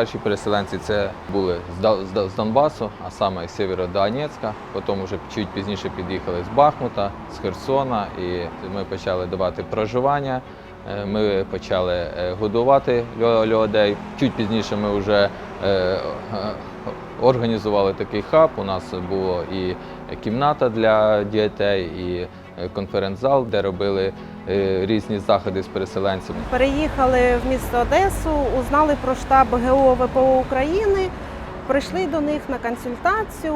Перші переселенці це були з Дон- з Дон- з Донбасу, а саме з Сєвєродонецька. Потім вже чуть пізніше під'їхали з Бахмута, з Херсона, і ми почали давати проживання. Е, Ми почали е, годувати лю- людей. Чуть пізніше ми вже е, організували такий хаб. У нас була і кімната для дітей, і конференц-зал, де робили е, різні заходи з переселенцями. Переїхали в місто Одесу, узнали про штаб ГО ВПО України. Прийшли до них на консультацію,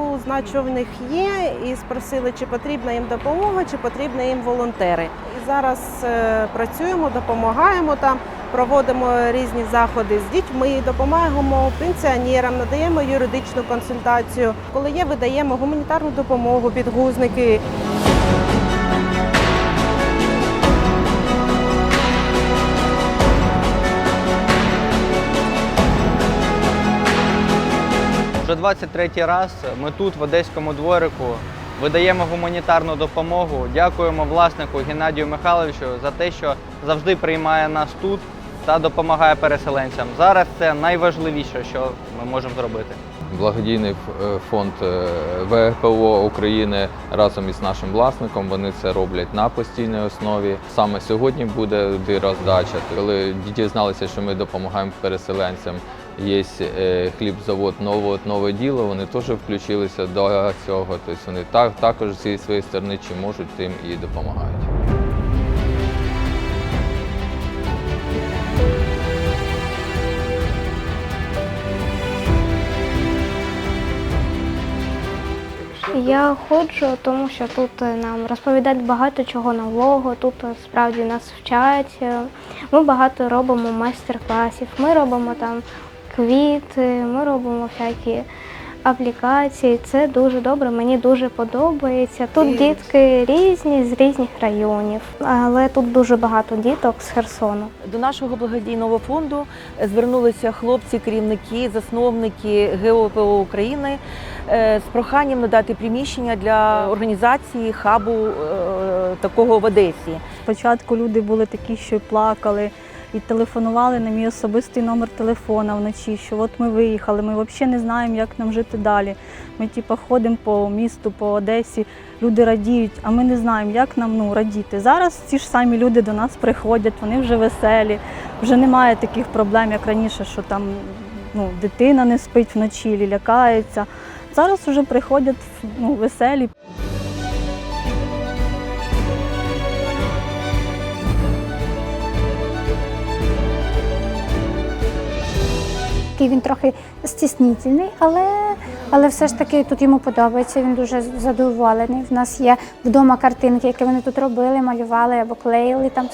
що в них є, і спросили, чи потрібна їм допомога, чи потрібні їм волонтери. І зараз е, працюємо, допомагаємо там, проводимо різні заходи з дітьми, допомагаємо пенсіонерам, надаємо юридичну консультацію. Коли є, видаємо гуманітарну допомогу, підгузники. Вже 23 раз ми тут, в Одеському дворику, видаємо гуманітарну допомогу. Дякуємо власнику Геннадію Михайловичу за те, що завжди приймає нас тут та допомагає переселенцям. Зараз це найважливіше, що ми можемо зробити. Благодійний е, фонд е, ВПО України разом із нашим власником. Вони це роблять на постійній основі. Саме сьогодні буде роздача. Коли дізналися, що ми допомагаємо переселенцям. Є е, хлібзавод нове, нове діло. Вони теж включилися до цього. Тобто вони так також зі своєї сторони чи можуть тим і допомагають. Я ходжу, тому що тут е, нам розповідають багато чого нового. Тут е, справді нас вчать. Е, Ми багато робимо майстер-класів. Ми робимо там квіти, ми робимо всякі аплікації. Це дуже добре. Мені дуже подобається. Тут дітки різні з різних районів, але тут дуже багато діток з Херсону. До нашого благодійного фонду звернулися хлопці, керівники, засновники ГОПО України е, з проханням надати приміщення для організації хабу е, такого в Одесі. Спочатку люди були такі, що плакали і телефонували на мій особистий номер телефона вночі, що от ми виїхали, ми взагалі не знаємо, як нам жити далі. Ми типу, ходимо по місту, по Одесі, люди радіють, а ми не знаємо, як нам ну, радіти. Зараз ці ж самі люди до нас приходять, вони вже веселі, вже немає таких проблем, як раніше, що там ну, дитина не спить вночі, лякається. Зараз вже приходять ну, веселі. Такий він трохи стіснітельний, але, але все ж таки тут йому подобається. Він дуже задоволений. В нас є вдома картинки, які вони тут робили, малювали або клеїли там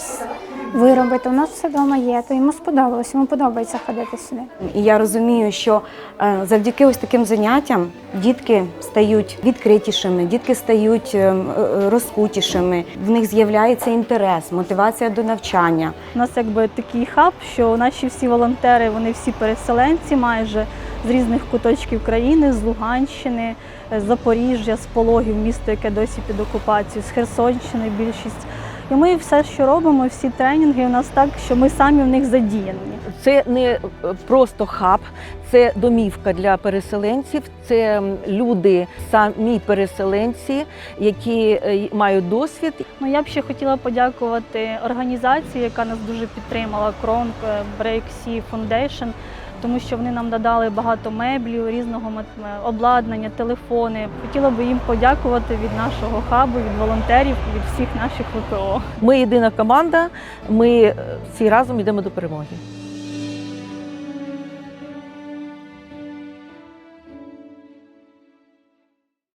с- вироби. То у нас все вдома є. То йому сподобалось, йому подобається ходити сюди. І я розумію, що е, завдяки ось таким заняттям дітки стають відкритішими, дітки стають е, е, розкутішими, в них з'являється інтерес, мотивація до навчання. У нас якби такий хаб, що наші всі волонтери, вони всі переселенці майже з різних куточків країни, з Луганщини, з Запоріжжя, з Пологів, місто, яке досі під окупацією, з Херсонщини більшість. І ми все, що робимо, всі тренінги у нас так, що ми самі в них задіяні. Це не е, просто хаб, це домівка для переселенців. Це люди, самі переселенці, які е, мають досвід Ну я б ще хотіла подякувати організації, яка нас дуже підтримала, Кронк Sea Foundation, тому що вони нам надали багато меблів, різного обладнання, телефони. Хотіла би їм подякувати від нашого хабу, від волонтерів, від всіх наших ВПО. Ми єдина команда. Ми е, всі разом йдемо до перемоги.